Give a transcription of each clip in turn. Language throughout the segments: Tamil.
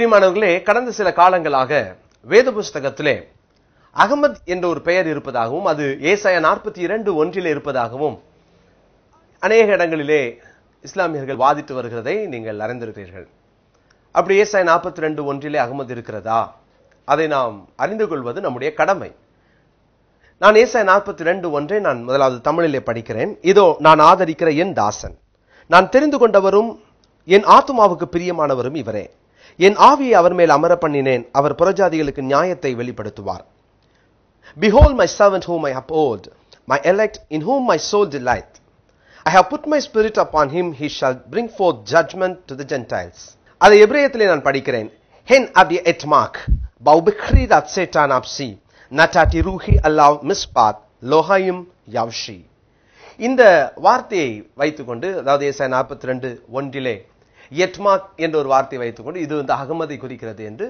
பிரியமானவர்களே கடந்த சில காலங்களாக வேத புஸ்தகத்திலே அகமத் என்ற ஒரு பெயர் இருப்பதாகவும் அது ஏசாய நாற்பத்தி இரண்டு ஒன்றிலே இருப்பதாகவும் அநேக இடங்களிலே இஸ்லாமியர்கள் வாதிட்டு வருகிறதை நீங்கள் அறிந்திருக்கிறீர்கள். அப்படி ஏசாய நாற்பத்தி ரெண்டு ஒன்றிலே அகமது இருக்கிறதா? அதை நாம் அறிந்து கொள்வது நம்முடைய கடமை. நான் ஏசாய நாற்பத்தி ரெண்டு ஒன்றை நான் முதலாவது தமிழிலே படிக்கிறேன். இதோ நான் ஆதரிக்கிற என் தாசன். நான் தெரிந்து கொண்டவரும் என் ஆத்மாவுக்கு பிரியமானவரும் இவரே. என் ஆவியை அவர் மேல் அமர பண்ணினேன் அவர் புறஜாதிகளுக்கு நியாயத்தை வெளிப்படுத்துவார் Behold my servant whom I uphold, my elect in whom my soul delight. I have put my spirit upon him, he shall bring forth judgment to the Gentiles. அதை எபிரேயத்திலே நான் படிக்கிறேன் ஹென் அப்டி எட்மாக் பௌபிக்ரி தத் சேட்டான் அப்சி நட்டாட்டி ரூஹி அல்லாவ் மிஸ்பாத் லோஹாயும் யவ்ஷி இந்த வார்த்தையை வைத்துக்கொண்டு அதாவது நாற்பத்தி ரெண்டு ஒன்றிலே எட்மாக் என்ற ஒரு வார்த்தையை வைத்துக்கொண்டு இது வந்து அகமதை குறிக்கிறது என்று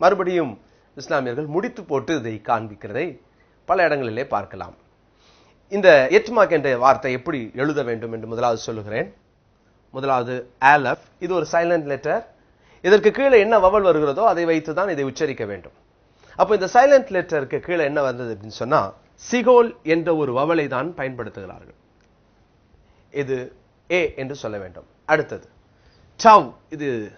மறுபடியும் இஸ்லாமியர்கள் முடித்து போட்டு இதை காண்பிக்கிறதை பல இடங்களிலே பார்க்கலாம். இந்த எட்மாக் என்ற வார்த்தை எப்படி எழுத வேண்டும் என்று முதலாவது சொல்லுகிறேன். முதலாவது ஆலப் இது ஒரு சைலண்ட் லெட்டர் இதற்கு கீழே என்ன வவல் வருகிறதோ அதை வைத்து தான் இதை உச்சரிக்க வேண்டும். அப்போ இந்த சைலண்ட் லெட்டருக்கு கீழே என்ன வந்தது அப்படின்னு சொன்னா சிகோல் என்ற ஒரு வவலை தான் பயன்படுத்துகிறார்கள். இது ஏ என்று சொல்ல வேண்டும். அடுத்தது டவ் இது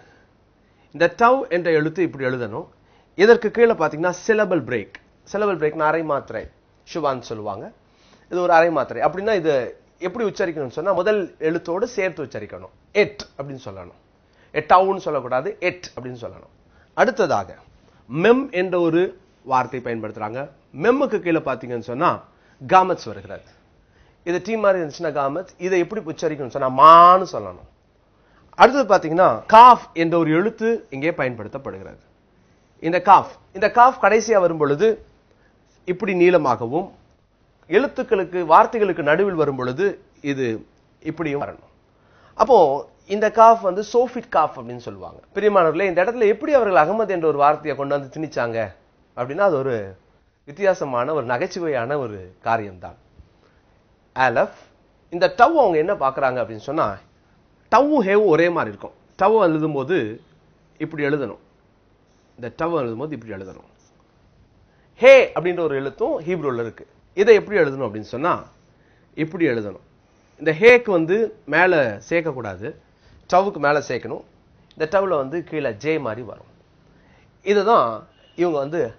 இந்த டவ் என்ற எழுத்து இப்படி எழுதணும். இதற்கு கீழே பார்த்தீங்கன்னா சிலபல் பிரேக் சிலபல் பிரேக் அரை மாத்திரை ஷுவான்னு சொல்லுவாங்க. இது ஒரு அரை மாத்திரை. அப்படின்னா இது எப்படி உச்சரிக்கணும்னு சொன்னா முதல் எழுத்தோடு சேர்த்து உச்சரிக்கணும். எட் அப்படின்னு சொல்லணும். எட்டாவுன்னு சொல்லக்கூடாது எட் அப்படின்னு சொல்லணும். அடுத்ததாக மெம் என்ற ஒரு வார்த்தை பயன்படுத்துறாங்க. மெம்முக்கு கீழே பார்த்தீங்கன்னு சொன்னா காமத்ஸ் வருகிறது. இது டீ மாதிரி இருந்துச்சுன்னா காமத் இதை எப்படி உச்சரிக்கணும்னு சொன்னா மான்னு சொல்லணும். அடுத்தது பார்த்தீங்கன்னா காஃப் என்ற ஒரு எழுத்து இங்கே பயன்படுத்தப்படுகிறது. இந்த காஃப் இந்த காஃப் கடைசியாக வரும் பொழுது இப்படி நீளமாகவும் எழுத்துக்களுக்கு வார்த்தைகளுக்கு நடுவில் வரும் பொழுது இது இப்படியும் வரணும். அப்போ இந்த காஃப் வந்து சோஃபிட் காஃப் அப்படின்னு சொல்லுவாங்க. பெரியமானவர்களே இந்த இடத்துல எப்படி அவர்கள் அகமது என்ற ஒரு வார்த்தையை கொண்டு வந்து திணிச்சாங்க அப்படின்னா அது ஒரு வித்தியாசமான ஒரு நகைச்சுவையான ஒரு காரியம்தான். ஆலஃப் இந்த டவ் அவங்க என்ன பார்க்குறாங்க அப்படின்னு சொன்னால் டவ்வும் ஹேவும் ஒரே மாதிரி இருக்கும். டவ் எழுதும் போது இப்படி எழுதணும். இந்த டவ் எழுதும் போது இப்படி எழுதணும். ஹே அப்படின்ற ஒரு எழுத்தும் ஹீப்ரோவில் இருக்கு. இதை எப்படி எழுதணும் அப்படின்னு சொன்னால் இப்படி எழுதணும். இந்த ஹேக்கு வந்து மேலே சேர்க்கக்கூடாது. டவுக்கு மேலே சேர்க்கணும். இந்த டவில் வந்து கீழே ஜே மாதிரி வரும். இதுதான் இவங்க வந்து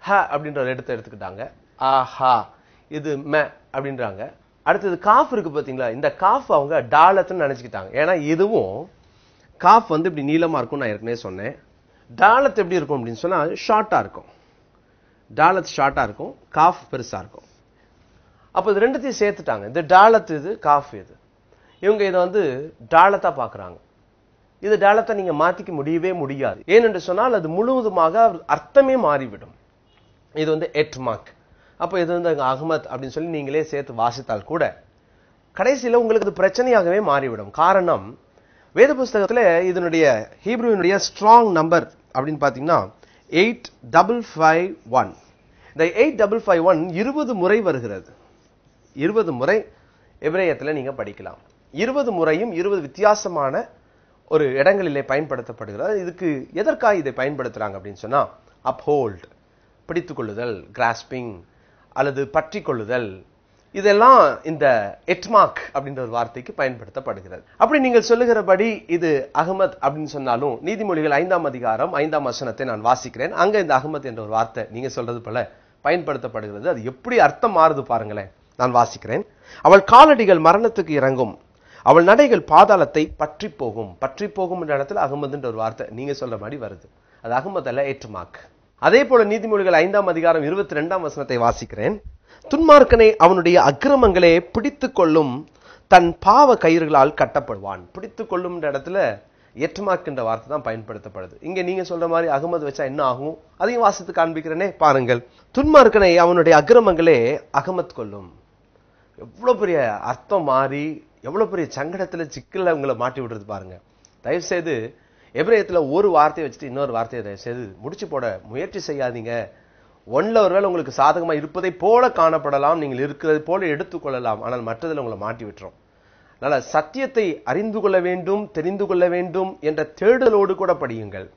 ஹ அப்படின்ற ஒரு இடத்த எடுத்துக்கிட்டாங்க. ஆஹா இது மெ அப்படின்றாங்க. அடுத்தது காஃப் இருக்கு பாத்தீங்களா? இந்த காஃப் அவங்க டாலத்துன்னு நினைச்சுக்கிட்டாங்க. ஏன்னா இதுவும் காஃப் வந்து இப்படி நீளமா இருக்கும் நான் ஏற்கனவே சொன்னேன். டாலத் எப்படி இருக்கும் அப்படின்னு சொன்னா ஷார்ட்டா இருக்கும். டாலத் ஷார்ட்டா இருக்கும். காஃப் பெருசா இருக்கும். அப்போ இது ரெண்டுத்தையும் சேர்த்துட்டாங்க. இந்த டாலத் இது காஃப் இது. இவங்க இதை வந்து டாலத்தா பார்க்குறாங்க இது டாலத்தை நீங்க மாத்திக்க முடியவே முடியாது. ஏனென்று சொன்னால் அது முழுவதுமாக அர்த்தமே மாறிவிடும். இது வந்து எட்மாக் அப்போ இது வந்து அங்கே அகமத் அப்படின்னு சொல்லி நீங்களே சேர்த்து வாசித்தால் கூட கடைசியில் உங்களுக்கு அது பிரச்சனையாகவே மாறிவிடும். காரணம் வேத புஸ்தகத்தில் இதனுடைய ஹீப்ரூவினுடைய ஸ்ட்ராங் நம்பர் அப்படின்னு பார்த்தீங்கன்னா எயிட் டபுள் ஃபைவ் ஒன் இந்த எயிட் டபுள் ஃபைவ் ஒன் இருபது முறை வருகிறது. இருபது முறை எபிரேயத்தில் நீங்கள் படிக்கலாம். இருபது முறையும் இருபது வித்தியாசமான ஒரு இடங்களிலே பயன்படுத்தப்படுகிறது. இதுக்கு எதற்காக இதை பயன்படுத்துகிறாங்க அப்படின்னு சொன்னால் அப்ஹோல்ட் பிடித்துக் கொள்ளுதல் கிராஸ்பிங் அல்லது பற்றி கொள்ளுதல் இதெல்லாம் இந்த எட்மார்க் அப்படின்ற ஒரு வார்த்தைக்கு பயன்படுத்தப்படுகிறது. அப்படி நீங்கள் சொல்லுகிறபடி இது அகமத் அப்படின்னு சொன்னாலும் நீதிமொழிகள் ஐந்தாம் அதிகாரம் ஐந்தாம் வசனத்தை நான் வாசிக்கிறேன். அங்க இந்த அகமத் என்ற ஒரு வார்த்தை நீங்க சொல்றது போல பயன்படுத்தப்படுகிறது. அது எப்படி அர்த்தம் மாறுது பாருங்களேன். நான் வாசிக்கிறேன். அவள் காலடிகள் மரணத்துக்கு இறங்கும். அவள் நடைகள் பாதாளத்தை பற்றி போகும் பற்றி போகும் என்ற இடத்துல அகமதுன்ற ஒரு வார்த்தை நீங்க சொல்ற மாதிரி வருது. அது அகமது அல்ல ஏற்றுமாக் அதே போல நீதிமொழிகள் ஐந்தாம் அதிகாரம் இருபத்தி ரெண்டாம் வசனத்தை வாசிக்கிறேன். துன்மார்க்கனை அவனுடைய அக்கிரமங்களே பிடித்து கொள்ளும் தன் பாவ கயிறுகளால் கட்டப்படுவான். பிடித்து கொள்ளும் இடத்துல எட்டுமாக் என்ற வார்த்தை தான் பயன்படுத்தப்படுது. இங்க நீங்க சொல்ற மாதிரி அகமது வச்சா என்ன ஆகும்? அதையும் வாசித்து காண்பிக்கிறேனே பாருங்கள். துன்மார்க்கனை அவனுடைய அக்கிரமங்களே அகமத் கொள்ளும். எவ்வளவு பெரிய அர்த்தம் மாறி எவ்வளவு பெரிய சங்கடத்துல சிக்கல உங்களை மாட்டி விடுறது பாருங்க. தயவு செய்து எபிரேயத்தில் ஒரு வார்த்தையை வச்சுட்டு இன்னொரு வார்த்தையை செய்து முடிச்சு போட முயற்சி செய்யாதீங்க. ஒன்ல ஒருவேளை உங்களுக்கு சாதகமா இருப்பதை போல காணப்படலாம். நீங்கள் இருக்கிறது போல எடுத்துக்கொள்ளலாம். ஆனால் மற்றதில் உங்களை மாட்டி விட்டுரும். அதனால சத்தியத்தை அறிந்து கொள்ள வேண்டும் தெரிந்து கொள்ள வேண்டும் என்ற தேடுதலோடு கூட படியுங்கள்.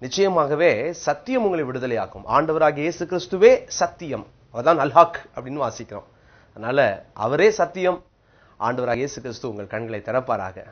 நிச்சயமாகவே சத்தியம் உங்களை விடுதலையாக்கும். ஆண்டவராக இயேசு கிறிஸ்துவே சத்தியம். அதான் அல்ஹாக் அப்படின்னு வாசிக்கிறோம். அதனால அவரே சத்தியம். ஆண்டவராகிய இயேசு கிறிஸ்து உங்கள் கண்களை திறப்பாராக.